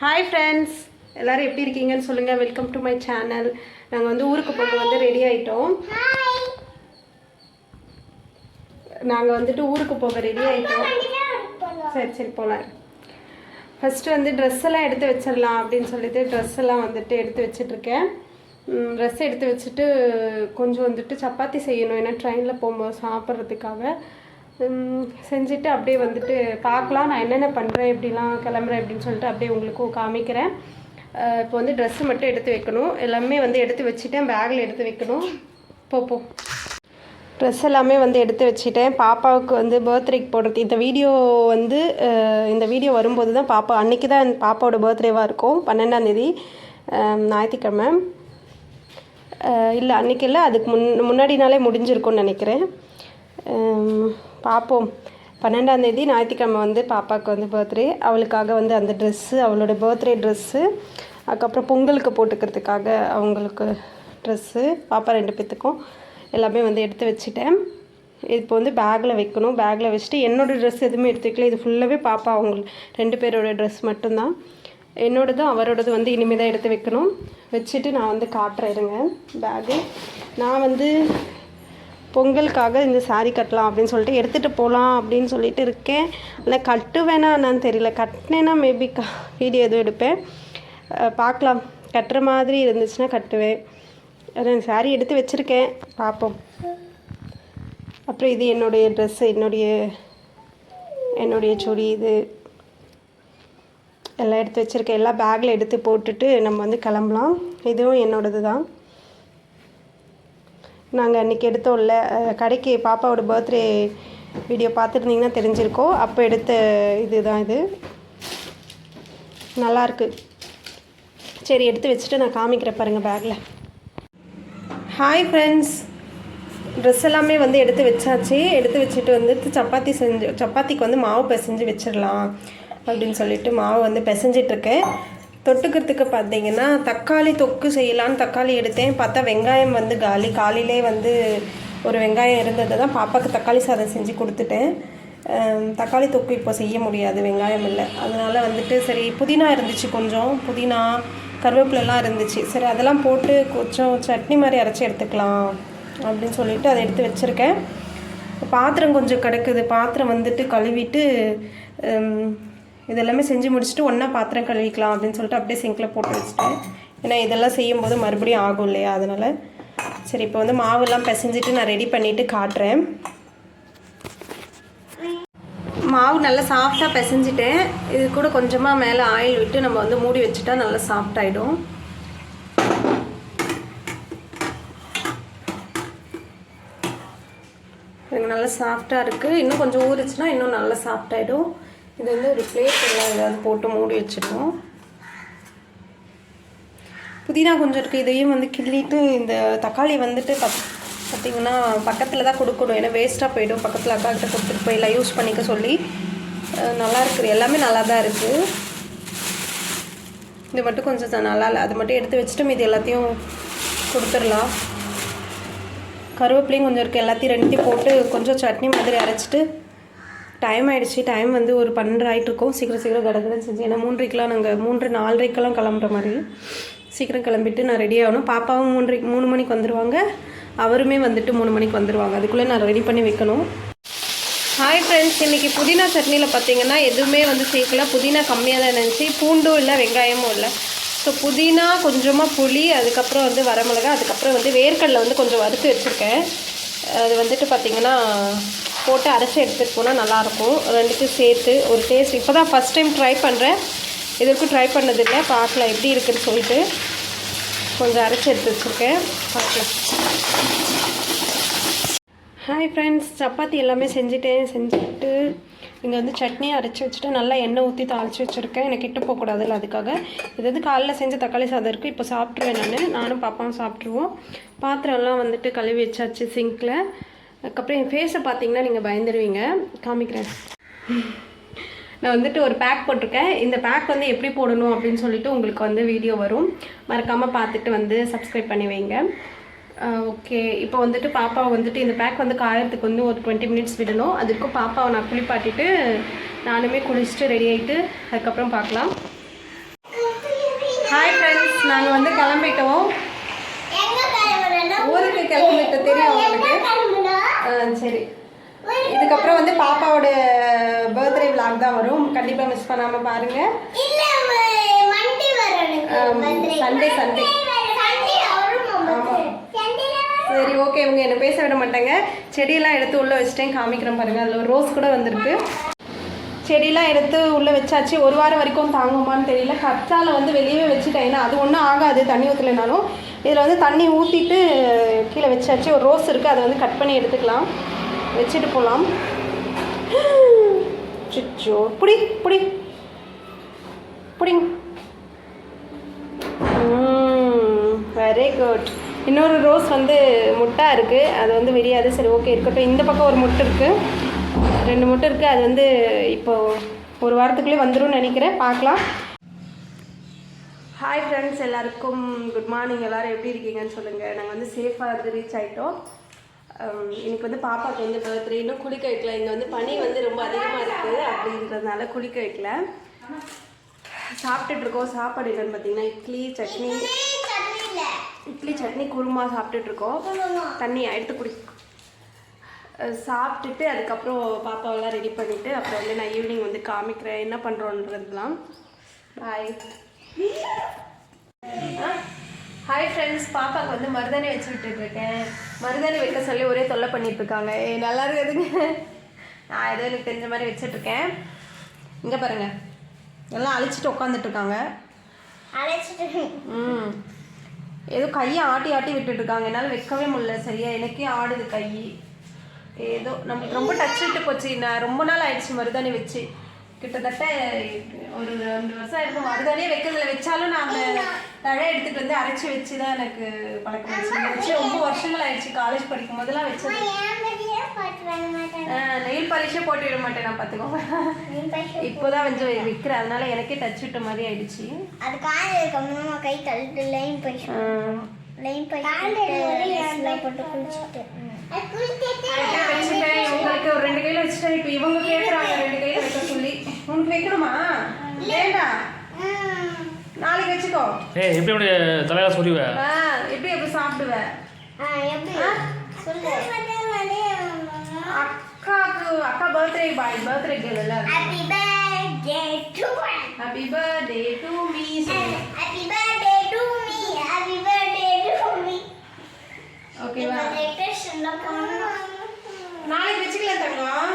Hi friends எல்லோரும் எப்படி இருக்கீங்கன்னு சொல்லுங்கள் வெல்கம் டு மை சேனல் நாங்கள் வந்து ஊருக்கு போக வந்து ரெடி ஆகிட்டோம் நாங்கள் வந்துட்டு ஊருக்கு போக ரெடி ஆகிட்டோம் சரி சரி போகலாம் ஃபஸ்ட்டு வந்து ட்ரெஸ் எல்லாம் எடுத்து வச்சிடலாம் அப்படின்னு சொல்லிட்டு ட்ரெஸ் எல்லாம் வந்துட்டு எடுத்து வச்சிட்ருக்கேன் ட்ரெஸ் எடுத்து வச்சுட்டு கொஞ்சம் வந்துட்டு சப்பாத்தி செய்யணும். ஏன்னா ட்ரெயினில் போகும்போது சாப்பிட்றதுக்காக செஞ்சுட்டு அப்படியே வந்துட்டு பார்க்கலாம். நான் என்னென்ன பண்ணுறேன் எப்படிலாம் கிளம்புறேன் அப்படின்னு சொல்லிட்டு அப்படியே உங்களுக்கும் காமிக்கிறேன். இப்போ வந்து ட்ரெஸ்ஸு மட்டும் எடுத்து வைக்கணும். எல்லாமே வந்து எடுத்து வச்சுட்டேன். பேக்கில் எடுத்து வைக்கணும். போ போ. ட்ரெஸ் எல்லாமே வந்து எடுத்து வச்சுட்டேன். பாப்பாவுக்கு வந்து பர்த்டேக்கு போடுறது இந்த வீடியோ வந்து இந்த வீடியோ வரும்போது தான் பாப்பா அன்றைக்கி தான் பாப்பாவோட பர்த்டேவாக இருக்கும். பன்னெண்டாந்தேதி ஞாயிற்றுக்கிழமை. இல்லை அன்றைக்கி இல்லை அதுக்கு முன் முன்னாடி நாளே முடிஞ்சிருக்கும்னு நினைக்கிறேன். பார்ப்போம் பன்னெண்டாந்தேதி ஞாயிற்றுக்கிழமை வந்து பாப்பாவுக்கு வந்து பர்த்டே அவளுக்காக வந்து அந்த ட்ரெஸ்ஸு அவளோட பர்த்டே ட்ரெஸ்ஸு அதுக்கப்புறம் பொங்கலுக்கு போட்டுக்கிறதுக்காக அவங்களுக்கு ட்ரெஸ்ஸு பாப்பா ரெண்டு பேர்த்துக்கும் எல்லாமே வந்து எடுத்து வச்சுட்டேன். இப்போ வந்து பேக்கில் வைக்கணும். பேக்கில் வச்சுட்டு என்னோடய ட்ரெஸ் எதுவுமே எடுத்து வைக்கல. இது ஃபுல்லாகவே பாப்பா அவங்க ரெண்டு பேரோட ட்ரெஸ் மட்டும்தான். என்னோடதும் அவரோடது வந்து இனிமேல் தான் எடுத்து வைக்கணும். வச்சுட்டு நான் வந்து காட்டுறேன் இருங்க. பேகு நான் வந்து பொங்கலுக்காக இந்த சாரீ கட்டலாம் அப்படின்னு சொல்லிட்டு எடுத்துகிட்டு போகலாம் அப்படின்னு சொல்லிட்டு இருக்கேன். ஆனால் கட்டுவேனா என்னன்னு தெரியல. கட்டினேன்னா மேபி க வீடியோ எதுவும் எடுப்பேன். பார்க்கலாம். கட்டுற மாதிரி இருந்துச்சுன்னா கட்டுவேன். அதான் சாரீ எடுத்து வச்சுருக்கேன். பார்ப்போம். அப்புறம் இது என்னுடைய ட்ரெஸ்ஸு என்னுடைய என்னுடைய சுடி இது எல்லாம் எடுத்து வச்சுருக்கேன். எல்லா பேக்கில் எடுத்து போட்டுட்டு நம்ம வந்து கிளம்பலாம். இதுவும் என்னோடது தான் நாங்கள் அன்றைக்கி எடுத்தோம்ல கடைக்கு பாப்பாவோட பர்த்டே வீடியோ பார்த்துருந்தீங்கன்னா தெரிஞ்சிருக்கோம். அப்போ எடுத்த இதுதான் இது. நல்லாயிருக்கு சரி எடுத்து வச்சுட்டு நான் காமிக்கிறேன் பாருங்கள் பேக்கில் ஹாய் ஃப்ரெண்ட்ஸ் ட்ரெஸ் எல்லாமே வந்து எடுத்து வச்சாச்சு. எடுத்து வச்சுட்டு வந்துட்டு சப்பாத்தி செஞ்சு சப்பாத்திக்கு வந்து மாவு பிசைஞ்சு வச்சிடலாம் அப்படின்னு சொல்லிட்டு மாவு வந்து பிசைஞ்சிட்ருக்கேன் தொட்டுக்கிறதுக்கு பார்த்தீங்கன்னா தக்காளி தொக்கு செய்யலான்னு தக்காளி எடுத்தேன். பார்த்தா வெங்காயம் வந்து காலி காலையிலே வந்து ஒரு வெங்காயம் இருந்தது தான் பாப்பாவுக்கு தக்காளி சாதம் செஞ்சு கொடுத்துட்டேன். தக்காளி தொக்கு இப்போ செய்ய முடியாது வெங்காயம் இல்லை. அதனால் வந்துட்டு சரி புதினா இருந்துச்சு கொஞ்சம். புதினா கருவேப்பிலெல்லாம் இருந்துச்சு. சரி அதெல்லாம் போட்டு கொஞ்சம் சட்னி மாதிரி அரைச்சி எடுத்துக்கலாம் அப்படின்னு சொல்லிட்டு அதை எடுத்து வச்சுருக்கேன். பாத்திரம் கொஞ்சம் கிடக்குது. பாத்திரம் வந்துட்டு கழுவிட்டு இதெல்லாமே செஞ்சு முடிச்சுட்டு ஒன்றா பாத்திரம் கழுவிக்கலாம் அப்படின்னு சொல்லிட்டு அப்படியே சிங்கில் போட்டு வச்சுட்டேன் ஏன்னா இதெல்லாம் செய்யும்போது மறுபடியும் ஆகும் இல்லையா? அதனால் சரி இப்போ வந்து மாவெல்லாம் பிசைஞ்சிட்டு நான் ரெடி பண்ணிவிட்டு காட்டுறேன். மாவு நல்லா சாஃப்டாக பிசைஞ்சிட்டேன் இது கூட கொஞ்சமாக மேலே ஆயில் விட்டு நம்ம வந்து மூடி வச்சுட்டா நல்லா சாஃப்ட் ஆகிடும் நல்லா சாஃப்டாக இருக்குது இன்னும் கொஞ்சம் ஊறிச்சுன்னா இன்னும் நல்லா சாஃப்ட் ஆகிடும் இது வந்து ஒரு பிளேட் எல்லாம் ஏதாவது போட்டு மூடி வச்சிடணும் புதினா கொஞ்சம் இருக்குது இதையும் வந்து கிள்ளிட்டு இந்த தக்காளி வந்துட்டு பத் பார்த்திங்கன்னா பக்கத்தில் தான் கொடுக்கணும். ஏன்னா வேஸ்ட்டாக போயிடும். பக்கத்தில் அக்கா கிட்ட கொடுத்துட்டு போயிடலாம் யூஸ் பண்ணிக்க சொல்லி நல்லா இருக்குது எல்லாமே நல்லா தான் இருக்குது இது மட்டும் கொஞ்சம் நல்லா இல்லை. அது மட்டும் எடுத்து வச்சுட்டு மீதி எல்லாத்தையும் கொடுத்துடலாம். கருவேப்பிலையும் கொஞ்சம் இருக்குது எல்லாத்தையும் ரெண்டுத்தையும் போட்டு கொஞ்சம் சட்னி மாதிரி அரைச்சிட்டு டைம் ஆயிடுச்சு. டைம் வந்து ஒரு பன்னெண்டு ஆகிட்டு இருக்கும் சீக்கிரம் சீக்கிரம் கடகடன்னு செஞ்சு. ஏன்னா மூன்றைக்கெலாம் நாங்கள் மூன்று நாலரைக்கெல்லாம் கிளம்புற மாதிரி. சீக்கிரம் கிளம்பிட்டு நான் ரெடி ஆகணும். பாப்பாவும் மூன்றைக்கு மூணு மணிக்கு வந்துடுவாங்க அவருமே வந்துட்டு மூணு மணிக்கு வந்துடுவாங்க அதுக்குள்ளே நான் ரெடி பண்ணி வைக்கணும். ஹாய் ஃப்ரெண்ட்ஸ் இன்றைக்கி புதினா சட்னியில் பார்த்தீங்கன்னா எதுவுமே வந்து சேர்க்கல. புதினா கம்மியாக தான் இருந்துச்சு. பூண்டும் இல்லை வெங்காயமும் இல்லை. ஸோ புதினா கொஞ்சமாக புளி அதுக்கப்புறம் வந்து வரமிளகா அதுக்கப்புறம் வந்து வேர்க்கடலை வந்து கொஞ்சம் வறுத்து வச்சுருக்கேன். அது வந்துட்டு பார்த்திங்கன்னா போட்டு அரைச்சி எடுத்துகிட்டு போனால் நல்லாயிருக்கும். ரெண்டுக்கும் சேர்த்து ஒரு டேஸ்ட் இப்போ தான் ஃபஸ்ட் டைம் ட்ரை பண்ணுறேன் இது வரைக்கும் ட்ரை பண்ணதில்லை. பார்க்கலாம் எப்படி இருக்குதுன்னு சொல்லிட்டு கொஞ்சம் அரைச்சி எடுத்து வச்சுருக்கேன். பார்க்கலாம் ஹாய் ஃப்ரெண்ட்ஸ் சப்பாத்தி எல்லாமே செஞ்சுட்டேன். செஞ்சுட்டு இங்கே வந்து சட்னி அரைச்சி வச்சுட்டு நல்லா எண்ணெய் ஊற்றி தாளித்து வச்சுருக்கேன். எனக்கு கிட்ட போகக்கூடாதுல்ல அதுக்காக. இது வந்து காலைல செஞ்ச தக்காளி சாதம் இருக்குது இப்போ சாப்பிட்ருவேன் நான். நானும் பாப்பாவும் சாப்பிட்ருவோம் பாத்திரம்லாம் வந்துட்டு கழுவி வச்சாச்சு சிங்கில் அதுக்கப்புறம் என் ஃபேஸை பார்த்தீங்கன்னா நீங்கள் பயந்துடுவீங்க காமிக்கிறேன். நான் வந்துட்டு ஒரு பேக் போட்டிருக்கேன். இந்த பேக் வந்து எப்படி போடணும் அப்படின்னு சொல்லிட்டு உங்களுக்கு வந்து வீடியோ வரும். மறக்காமல் பார்த்துட்டு வந்து சப்ஸ்கிரைப் பண்ணி வைங்க. ஓகே இப்போ வந்துட்டு பாப்பாவை வந்துட்டு இந்த பேக் வந்து காயறதுக்கு வந்து ஒரு டுவெண்ட்டி மினிட்ஸ் விடணும். அதுக்கும் பாப்பாவை நான் குளிப்பாட்டிட்டு நானுமே குளிச்சுட்டு ரெடி ஆகிட்டு அதுக்கப்புறம் பார்க்கலாம். ஹாய் ஃப்ரெண்ட்ஸ் நாங்கள் வந்து கிளம்பிட்டோம். ஊருக்கு கிளம்பிட்டு தெரியும் உங்களுக்கு. சரி. இதுக்கப்புறம் வந்து பாப்பாவோட பர்த்டே vlog தான் வரும். கண்டிப்பாக மிஸ் பண்ணாமல் பாருங்கள். சண்டே. சண்டேல சரி ஓகே இவங்க என்ன பேச விட மாட்டாங்க. செடியெல்லாம் எடுத்து உள்ளே வச்சுட்டேன். காமிக்கிறேன் பாருங்கள் அதில் ஒரு ரோஸ் கூட வந்திருக்கு. செடியெல்லாம் எடுத்து உள்ளே வச்சாச்சு. ஒரு வாரம் வரைக்கும் தாங்குமான்னு தெரியல. கற்றால வந்து வெளியே வச்சுட்டேன். ஏன்னா அது ஒன்றும் ஆகாது தண்ணி ஊற்றலைனாலும் இதில் வந்து தண்ணி ஊற்றிட்டு கீழே வச்சாச்சு. ஒரு ரோஸ் இருக்குது அதை வந்து கட் பண்ணி எடுத்துக்கலாம். வச்சுட்டு போகலாம் சிச்சோ புடி புடி. புடிங் வெரி குட் இன்னொரு ரோஸ் வந்து முட்டா இருக்குது அது வந்து விரியாது சரி ஓகே இருக்கட்டும். இந்த பக்கம் ஒரு முட்டை இருக்குது ரெண்டு முட்டை இருக்குது அது வந்து இப்போது ஒரு வாரத்துக்குள்ளே வந்துடும் நினைக்கிறேன். பார்க்கலாம். ஹாய் ஃப்ரெண்ட்ஸ் எல்லாருக்கும் குட் மார்னிங் எல்லோரும் எப்படி இருக்கீங்கன்னு சொல்லுங்கள் நாங்கள் வந்து சேஃபாக இருந்து ரீச் ஆகிட்டோம் இன்னைக்கு வந்து பாப்பாவுக்கு வந்து பர்த்டே இன்னும் குளிக்க வைக்கல. இங்கே வந்து பனி வந்து ரொம்ப அதிகமாக இருக்குது அப்படின்றதுனால குளிக்க வைக்கல. சாப்பிட்டுட்டு இருக்கோம். சாப்பாடு என்னன்னு பார்த்தீங்கன்னா இட்லி சட்னி. இட்லி சட்னி குருமா சாப்பிட்டுட்டு இருக்கோம். தண்ணி எடுத்து குடி. சாப்பிட்டுட்டு அதுக்கப்புறம் பாப்பாவெல்லாம் ரெடி பண்ணிவிட்டு அப்புறம் வந்து நான் ஈவினிங் வந்து காமிக்கிறேன். என்ன பண்ணுறோன்றதுலாம் ஹாய் ஹாய் ஃப்ரெண்ட்ஸ் பாப்பாவுக்கு வந்து மருதாணி வச்சு விட்டுட்டு இருக்கேன் மருதாணி வைக்க சொல்லி ஒரே தொல்லை பண்ணிட்டு இருக்காங்க ஏ நல்லா இருக்குதுங்க. நான் ஏதோ எனக்கு தெரிஞ்ச மாதிரி வச்சிட்ருக்கேன் இங்கே பாருங்க. எல்லாம் அழிச்சிட்டு அழைச்சிட்டு. ம். ஏதோ கையை ஆட்டி ஆட்டி விட்டுட்டு இருக்காங்க என்னால் வைக்கவே முடியல சரியா. எனக்கே ஆடுது கை. ஏதோ நம்மளுக்கு ரொம்ப டச் விட்டு போச்சு. நான் ரொம்ப நாள் ஆயிடுச்சு மருதாணி வச்சு. கிட்டத்தட்ட ஒரு ரெண்டு வருஷம் இருக்கும். மருதாணியே வைக்கிறதுல வச்சாலும் நான் அந்த தழை எடுத்துட்டு வந்து அரைச்சி வச்சு தான் எனக்கு பழக்கம் வச்சு ரொம்ப வருஷங்கள் ஆயிடுச்சு காலேஜ் படிக்கும் போதெல்லாம் மாட்டேன் நெயில் பாலிஷே போட்டு விட மாட்டேன் நான் பார்த்துக்கோங்க. இப்போதான் கொஞ்சம் விற்கிறேன் அதனால எனக்கே டச் விட்ட மாதிரி ஆயிடுச்சு. அது காலையில் இருக்கணுமா கை தள்ளிட்டு லைன் ஆஹ் லைன் ட்ரெஸ்லாம் போட்டு குளிச்சுட்டு. இவங்களுக்கு ஒரு ரெண்டு கையில வச்சுட்டேன் இப்போ இவங்க கேட்குறாங்க ரெண்டு கையில வைக்க சொல்லி உனக்கு வைக்கணுமா? வேண்டாம் நாளைக்கு வச்சுக்கோ. ஏய் எப்படி அப்படி தலையில சொறிவ ஆ எப்படி எப்படி சொல்லு. அக்காவுக்கு அக்கா பர்த்டே பாய் பர்த்டே கேர்ள் இல்ல. Happy birthday to happy birthday to me happy birthday to me happy birthday to me ஓகேவா நாளைக்கு வச்சுக்கலாம் தங்கம்.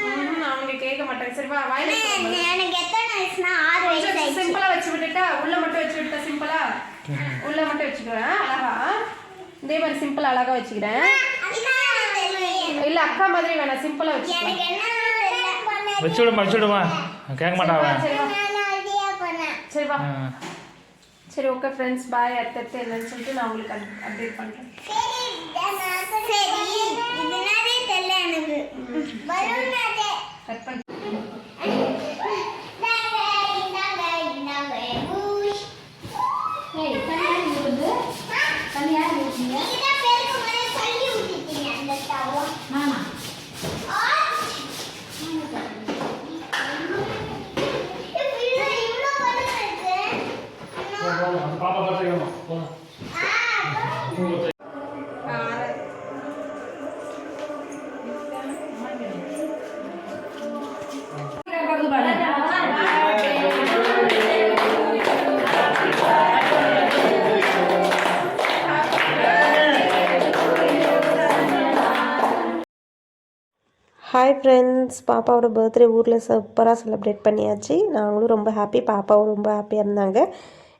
அவங்க கேட்க மாட்டாங்க. சரிவா வாயில போடுங்க. எனக்கு எத்தனை வயசுனா ஆறு வயசு கொஞ்சம் ஆயிடுச்சு சிம்பிளா வச்சு விட்டுட்டா உள்ள மட்டும் வச்சு விட்டா சிம்பிளா உள்ள மட்டும் வச்சுக்கிறேன் அழகா? இதே மாதிரி சிம்பிள் அழகா வச்சுக்கிறேன். இல்ல அக்கா மாதிரி வேணாம்? சிம்பிளா. பண்ண- வச்சு விடுமா வச்சு விடுமா கேட்க சரி வா. சரி வா. சரி ஓகே ஃப்ரெண்ட்ஸ் பாய் அடுத்தடுத்து என்னன்னு சொல்லிட்டு நான் உங்களுக்கு அப்டேட் பண்றேன். ஹாய் ஃப்ரெண்ட்ஸ் பாப்பாவோட பர்த்டே ஊரில் சூப்பராக செலிப்ரேட் பண்ணியாச்சு. நாங்களும் ரொம்ப ஹாப்பி பாப்பாவும் ரொம்ப ஹாப்பியாக இருந்தாங்க.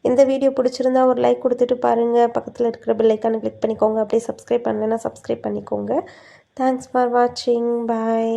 இந்த வீடியோ பிடிச்சிருந்தா ஒரு லைக் கொடுத்துட்டு பாருங்கள் பக்கத்தில் இருக்கிற பெல் கிளிக் பண்ணிக்கோங்க. அப்படியே சப்ஸ்கிரைப் பண்ணலைன்னா சப்ஸ்கிரைப் பண்ணிக்கோங்க. தேங்க்ஸ் ஃபார் வாட்சிங் பாய்